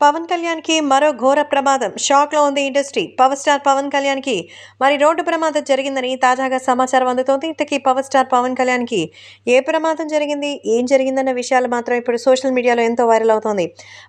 పవన్ కళ్యాణ్కి మరో ఘోర ప్రమాదం. షాక్లో ఉంది ఇండస్ట్రీ. పవర్ స్టార్ పవన్ కళ్యాణ్కి మరి రోడ్డు ప్రమాదం జరిగిందని తాజాగా సమాచారం అందుతోంది. ఇంతకీ పవర్ స్టార్ పవన్ కళ్యాణ్కి ఏ ప్రమాదం జరిగింది? ఏం జరిగిందన్న విషయాలు మాత్రం ఇప్పుడు సోషల్ మీడియాలో ఎంతో వైరల్ అవుతోంది.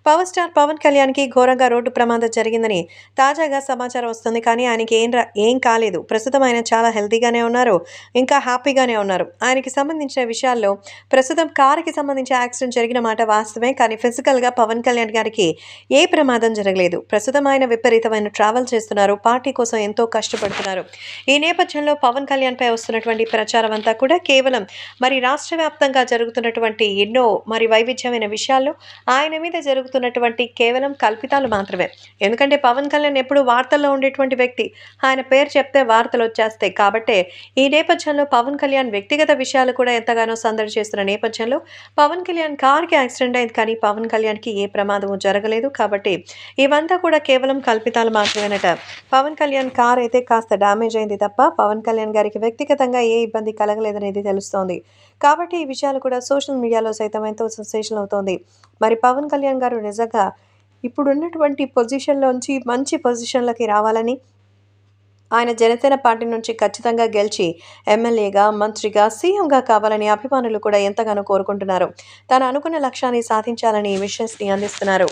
పవర్ స్టార్ పవన్ కళ్యాణ్కి ఘోరంగా రోడ్డు ప్రమాదం జరిగిందని తాజాగా సమాచారం వస్తుంది. కానీ ఆయనకి ఏం రా ఏం కాలేదు. ప్రస్తుతం ఆయన చాలా హెల్తీగానే ఉన్నారు. ఇంకా హ్యాపీగానే ఉన్నారు. ఆయనకి సంబంధించిన విషయాల్లో ప్రస్తుతం కారుకి సంబంధించి యాక్సిడెంట్ జరిగిన మాట వాస్తవమే. కానీ ఫిజికల్గా పవన్ కళ్యాణ్ గారికి ఏ ప్రమాదం జరగలేదు. ప్రస్తుతం ఆయన విపరీతమైన ట్రావెల్ చేస్తున్నారు. పార్టీ కోసం ఎంతో కష్టపడుతున్నారు. ఈ నేపథ్యంలో పవన్ కళ్యాణ్పై వస్తున్నటువంటి ప్రచారం అంతా కూడా కేవలం మరి రాష్ట్ర వ్యాప్తంగా జరుగుతున్నటువంటి ఎన్నో మరి వైవిధ్యమైన విషయాల్లో ఆయన మీద జరుగుతున్నటువంటి కేవలం కల్పితాలు మాత్రమే. ఎందుకంటే పవన్ కళ్యాణ్ ఎప్పుడు వార్తల్లో ఉండేటువంటి వ్యక్తి. ఆయన పేరు చెప్తే వార్తలు వచ్చేస్తాయి. కాబట్టే ఈ నేపథ్యంలో పవన్ కళ్యాణ్ వ్యక్తిగత విషయాలు కూడా ఎంతగానో సందడి చేస్తున్న నేపథ్యంలో పవన్ కళ్యాణ్ కార్కి యాక్సిడెంట్ అయింది. కానీ పవన్ కళ్యాణ్కి ఏ ప్రమాదము జరగలేదు. కాబట్టి ఇవంతా కూడా కేవలం కల్పితాలు మాత్రమేనట. పవన్ కళ్యాణ్ కార్ అయితే కాస్త డ్యామేజ్ అయింది తప్ప పవన్ కళ్యాణ్ గారికి వ్యక్తిగతంగా ఏ ఇబ్బంది కలగలేదనేది తెలుస్తోంది. కాబట్టి ఈ విషయాలు కూడా సోషల్ మీడియాలో సైతం ఎంతో సెన్సేషన్ అవుతోంది. మరి పవన్ కళ్యాణ్ గారు నిజంగా ఇప్పుడున్నటువంటి పొజిషన్లోంచి మంచి పొజిషన్లకి రావాలని ఆయన జనసేన పార్టీ నుంచి ఖచ్చితంగా గెలిచి ఎమ్మెల్యేగా మంత్రిగా సీఎంగా కావాలని అభిమానులు కూడా ఎంతగానో కోరుకుంటున్నారు. తాను అనుకున్న లక్ష్యాన్ని సాధించాలని ఈ విషయస్ని అందిస్తున్నారు.